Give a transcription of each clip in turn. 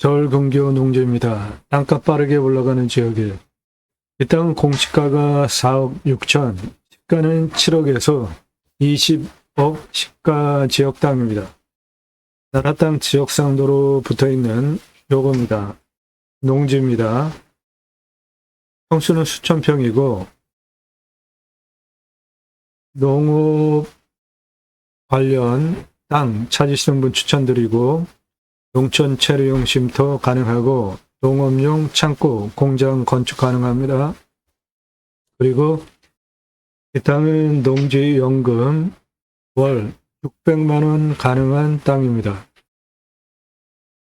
근교 농지입니다. 땅값 빠르게 올라가는 지역에 이 땅은 공시가가 4억 6천, 시가는 7억에서 20억 시가 지역 땅입니다. 나라 땅 지역 상도로 붙어 있는 요겁니다. 농지입니다. 평수는 수천 평이고 농업 관련 땅 찾으시는 분 추천드리고 농촌 체류용 쉼터 가능하고 농업용 창고, 공장 건축 가능합니다. 그리고 이 땅은 농지연금 월 600만 원 가능한 땅입니다.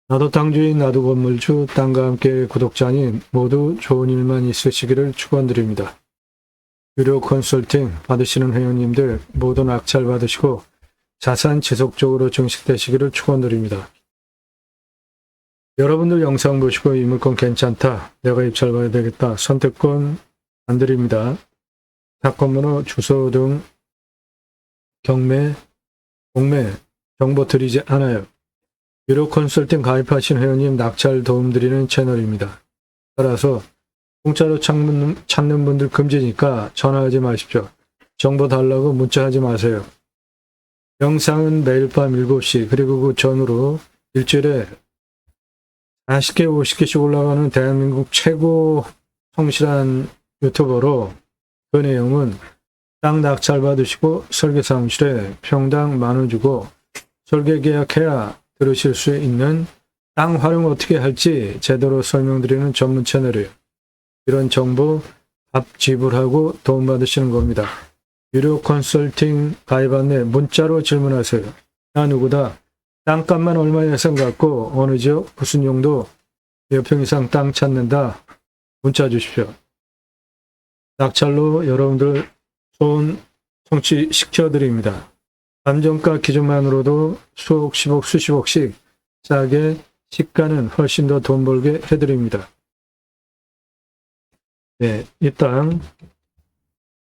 나도 땅주인 나도 건물주 땅과 함께 구독자님 모두 좋은 일만 있으시기를 축원드립니다. 유료 컨설팅 받으시는 회원님들 모두 낙찰 받으시고 자산 지속적으로 증식되시기를 축원드립니다. 여러분들 영상 보시고 이 물건 괜찮다. 내가 입찰 봐야 되겠다. 선택권 안 드립니다. 사건 번호, 주소 등 경매, 공매 정보 드리지 않아요. 유료 컨설팅 가입하신 회원님 낙찰 도움 드리는 채널입니다. 따라서 공짜로 찾는, 찾는 분들 금지니까 전화하지 마십시오. 정보 달라고 문자하지 마세요. 영상은 매일 밤 7시 그리고 그 전후로 일주일에 40개, 50개씩 올라가는 대한민국 최고 성실한 유튜버로 그 내용은 땅 낙찰 받으시고 설계 사무실에 평당 만 원 주고 설계 계약해야 들으실 수 있는 땅 활용 어떻게 할지 제대로 설명드리는 전문 채널이에요. 이런 정보 밥 지불하고 도움받으시는 겁니다. 유료 컨설팅 가입 안내 문자로 질문하세요. 나 누구다. 땅값만 얼마 예상 갖고 어느 지역 무슨 용도 몇 평 이상 땅 찾는다 문자 주십시오. 낙찰로 여러분들 좋은 성취 시켜 드립니다. 감정가 기준만으로도 수억, 십억, 수십억씩 싸게 시가는 훨씬 더 돈 벌게 해드립니다. 네, 이 땅,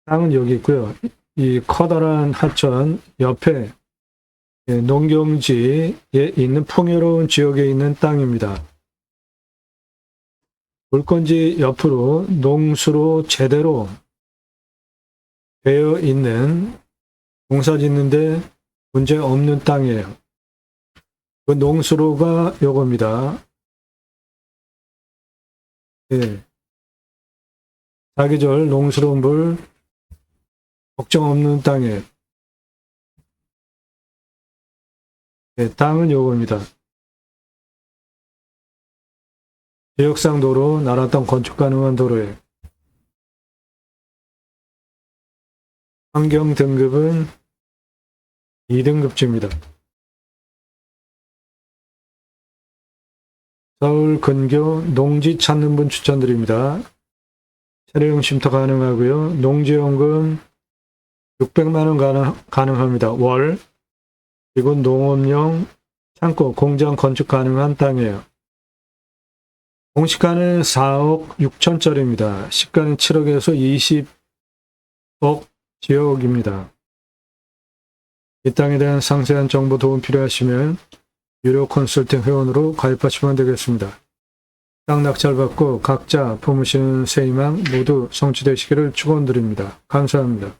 땅은 여기 있고요. 이 커다란 하천 옆에 예, 농경지에 있는 풍요로운 지역에 있는 땅입니다. 물건지 옆으로 농수로 제대로 되어 있는 농사 짓는데 문제 없는 땅이에요. 그 농수로가 요겁니다. 예. 사계절 농수로 물 걱정 없는 땅이에요. 예, 땅은 요겁니다. 지역상 도로, 나라 땅 건축 가능한 도로에 환경 등급은 2등급지입니다. 서울 근교 농지 찾는 분 추천드립니다. 차량 쉼터 가능하고요. 농지연금 600만원 가능, 가능합니다. 월. 그리고 농업용 창고, 공장 건축 가능한 땅이에요. 공시가는 4억 6천짜리입니다. 시가는 7억에서 20억 지역입니다. 이 땅에 대한 상세한 정보 도움 필요하시면 유료 컨설팅 회원으로 가입하시면 되겠습니다. 땅 낙찰 받고 각자 품으시는 새 희망 모두 성취되시기를 축원드립니다. 감사합니다.